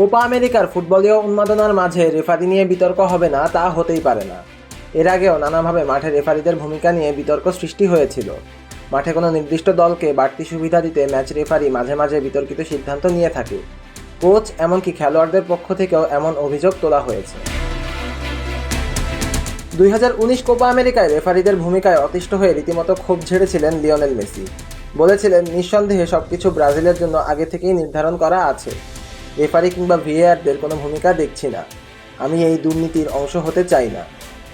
Copa আমেরিকার ফুটবলীয় উন্মাদনার মাঝে রেফারি নিয়ে বিতর্ক হবে না, তা হতেই পারে না। এর আগেও নানাভাবে মাঠে রেফারিদের ভূমিকা নিয়ে বিতর্ক সৃষ্টি হয়েছিল। মাঠে কোনো নির্দিষ্ট দলকে বাড়তি সুবিধা দিতে ম্যাচ রেফারি মাঝে মাঝে বিতর্কিত সিদ্ধান্ত নিয়ে থাকে। কোচ এমনকি খেলোয়াড়দের পক্ষ থেকেও এমন অভিযোগ তোলা হয়েছে। দুই হাজার উনিশ কোপা আমেরিকায় রেফারিদের ভূমিকায় অতিষ্ঠ হয়ে রীতিমতো ক্ষোভ ঝেড়েছিলেন লিওনেল মেসি। বলেছিলেন, নিঃসন্দেহে সবকিছু ব্রাজিলের জন্য আগে থেকেই নির্ধারণ করা আছে। রেফারি কিংবা ভিএআরদের কোনো ভূমিকা দেখছি না। আমি এই দুর্নীতির অংশ হতে চাই না।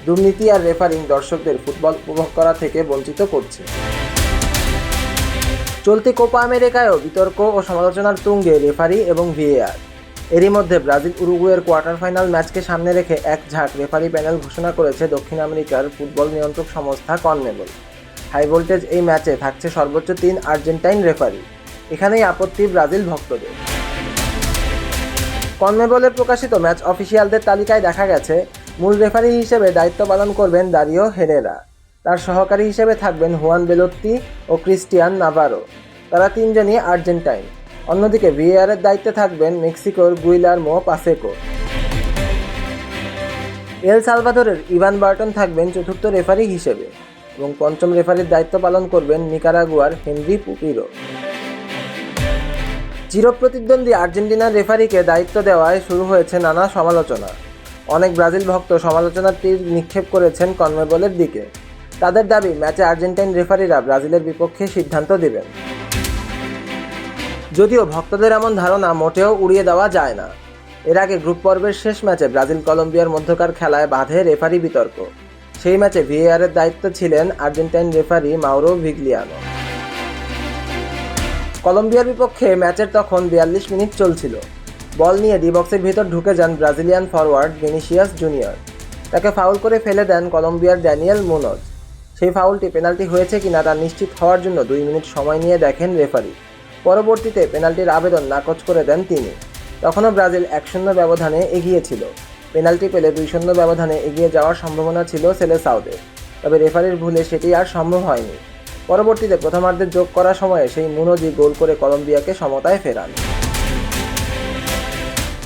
দুর্নীতি আর রেফারিং দর্শকদের ফুটবল উপভোগ করা থেকে বঞ্চিত করছে। চলতি কোপা আমেরিকায়ও বিতর্ক ও সমালোচনার তুঙ্গে রেফারি এবং ভিএআর। এরই মধ্যে ব্রাজিল উরুগুয়ের কোয়ার্টার ফাইনাল ম্যাচকে সামনে রেখে এক ঝাঁক রেফারি প্যানেল ঘোষণা করেছে দক্ষিণ আমেরিকার ফুটবল নিয়ন্ত্রক সংস্থা কনমেবল হাই ভোল্টেজ এই ম্যাচে থাকছে সর্বোচ্চ তিন আর্জেন্টাইন রেফারি। এখানেই আপত্তি ব্রাজিল ভক্তদের। কনমেবলের প্রকাশিত ম্যাচ অফিসিয়ালদের তালিকায় দেখা গেছে, মূল রেফারি হিসেবে দায়িত্ব পালন করবেন দারিও হেরেরা। তার সহকারী হিসেবে থাকবেন হুয়ান বেলোত্তি ও ক্রিস্টিয়ান নাভারো। তারা তিনজনই আর্জেন্টাইন। অন্যদিকে ভিএআরের দায়িত্বে থাকবেন মেক্সিকোর গুইলারমো পাসেকো। এল সালভাদরের ইভান বার্টন থাকবেন চতুর্থ রেফারি হিসেবে এবং পঞ্চম রেফারির দায়িত্ব পালন করবেন নিকারাগুয়ার হেনরি পুপিরো। চিরপ্রতিদ্বন্দ্বী আর্জেন্টিনার রেফারিকে দায়িত্ব দেওয়ায় শুরু হয়েছে নানা সমালোচনা। অনেক ব্রাজিল ভক্ত সমালোচনার তীর নিক্ষেপ করেছেন কনমেবলের দিকে। তাদের দাবি, ম্যাচে আর্জেন্টাইন রেফারিরা ব্রাজিলের বিপক্ষে সিদ্ধান্ত দেবেন। যদিও ভক্তদের এমন ধারণা মোটেও উড়িয়ে দেওয়া যায় না। এর আগে গ্রুপ পর্বের শেষ ম্যাচে ব্রাজিল কলম্বিয়ার মধ্যকার খেলায় বাঁধে রেফারি বিতর্ক। সেই ম্যাচে ভিএআরের দায়িত্ব ছিলেন আর্জেন্টাইন রেফারি মাউরো ভিগলিয়ানো। কলম্বিয়ার বিপক্ষে ম্যাচের তখন বিয়াল্লিশ মিনিট চলছিল। বল নিয়ে ডি বক্সের ভিতর ঢুকে যান ব্রাজিলিয়ান ফরওয়ার্ড ভিনিসিয়াস জুনিয়র। তাকে ফাউল করে ফেলে দেন কলম্বিয়ার ড্যানিয়েল মুনোজ। সেই ফাউলটি পেনাল্টি হয়েছে কিনা তা নিশ্চিত হওয়ার জন্য দুই মিনিট সময় নিয়ে দেখেন রেফারি। পরবর্তীতে পেনাল্টির আবেদন নাকচ করে দেন তিনি। তখনও ব্রাজিল এক শূন্য ব্যবধানে এগিয়ে ছিল। পেনাল্টি পেলে দুই শূন্য ব্যবধানে এগিয়ে যাওয়ার সম্ভাবনা ছিল সেলে সাউদের তবে রেফারির ভুলে সেটি আর সম্ভব হয়নি। পরবর্তীতে প্রথমার্ধে যোগ করার সময়ে সেই মুনোজি গোল করে কলম্বিয়াকে সমতায় ফেরান।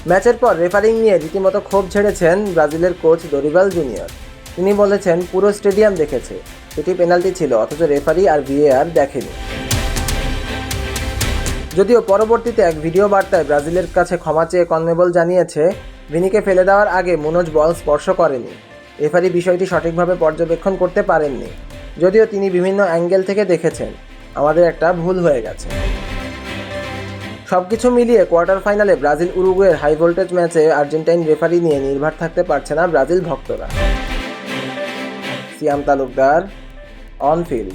ম্যাচের পর রেফারিং নিয়ে রীতিমতো ক্ষোভ ঝেড়েছেন ব্রাজিলের কোচ দরিবাল জুনিয়র। তিনি বলেছেন, পুরো স্টেডিয়াম দেখেছে। সেটি পেনাল্টি ছিল, অথচ রেফারি আর ভিএআর দেখেনি। যদিও পরবর্তীতে এক ভিডিও বার্তায় ব্রাজিলের কাছে ক্ষমা চেয়ে কনমেবল জানিয়েছে, ভিনিকে ফেলে দেওয়ার আগে মুনোজ বল স্পর্শ করেনি। রেফারি বিষয়টি সঠিকভাবে পর্যবেক্ষণ করতে পারেননি। যদিও তিনি বিভিন্ন অ্যাঙ্গেল থেকে দেখেছেন, আমাদের একটা ভুল হয়ে গেছে। সব কিছু মিলিয়ে কোয়ার্টার ফাইনালে ব্রাজিল উরুগুয়ের হাই ভোল্টেজ ম্যাচে আর্জেন্টাইন রেফারি নিয়ে নির্ভর থাকতে পারছে না ব্রাজিল ভক্তরা। Siam Talukdar, on field.